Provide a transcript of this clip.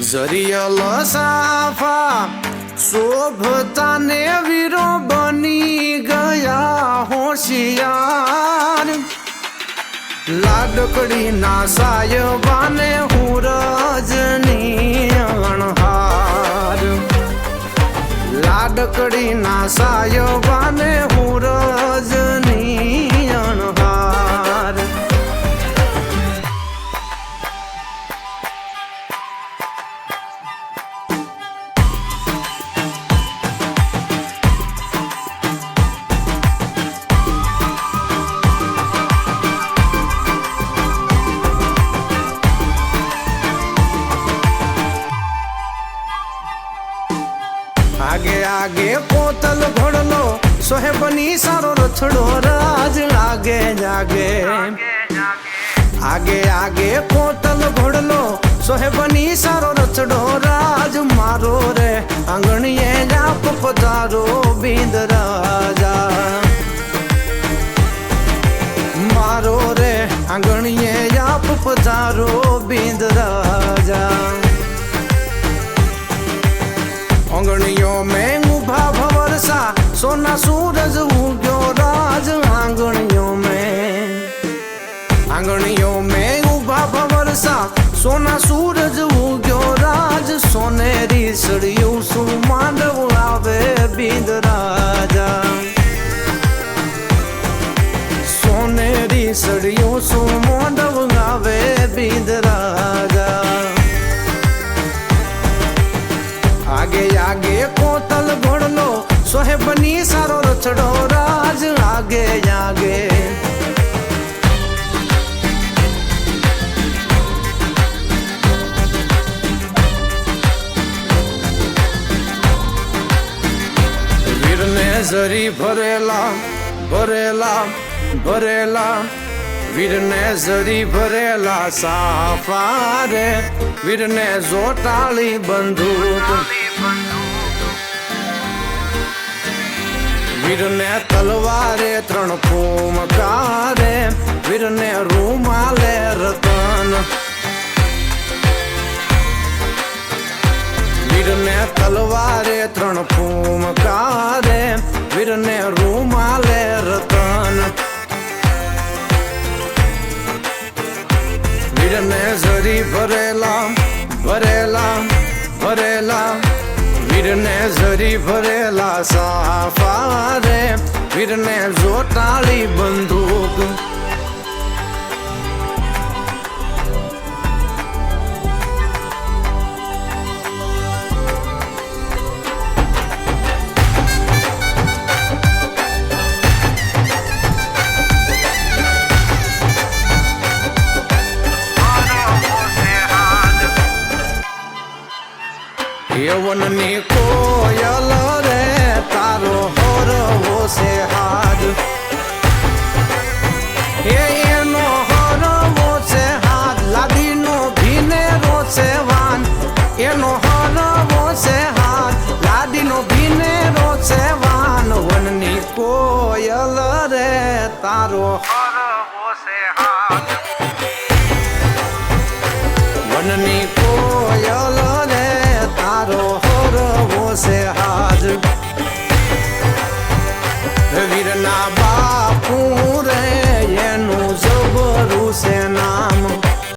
જરિયલ સાફા શોભતાને વીરો બની ગયા હોશિયાર. લાડકડી ના સાયબાને હું રજની અણહાર. લાડકડી ના સાયબાને આગે પોતલ ઘોડલો, સોહેબની સારો રથડો રાજ લાગે જાગે. આગે આગે પોતલ ઘોડલો, સોહેબની સારો રથડો રાજ મારો રે. આંગણીએ જાપ પધારો બિંદ ના સૂરજ ઉગ્યો, રાજ આંગણીઓ મેં. આંગણીઓ મેં ઊભા ભવરસા, સોના સૂરજ ઉગ્યો, રાજ સોનેરી સળિયું શું માંડવ આવે બિંદ રાજા. સોનેરી સળિયું શું માંડવ આવે બિંદ રાજા. આગે આગે કોતલ ભણનો સોહેબની સારો રચડો રાજ આગે આગે વીરને ઝરી ભરેલા ભરેલા ભરેલા. વીરને ઝરી ભરેલા સાફા રે વીરને જોટાળી બંદૂક. વીરને તલવારે ત્રણ ફૂમકારે વીરને રૂમાલે રતન. વીરને તલવારે ત્રણ ફૂમકારે વીરને રૂમાલે રતન. વીરને જરી ભરેલા ભરેલા ભરેલા. વીરને ઝરી ભરેલા સાફા રે વીરને જોટાળી બંદૂક. યવનની કોયલ રે, તારો હરવો છે હાજ. એ એનો હરવો છે લાદીનો ભીનેરો છે વાન. એનો હરવો છે લાદીનો ભીનેરો છે વાન. વનની કોયલ રે, તારો હરવો છે વનની કોયલ હરવો છે હાજ વીરના બા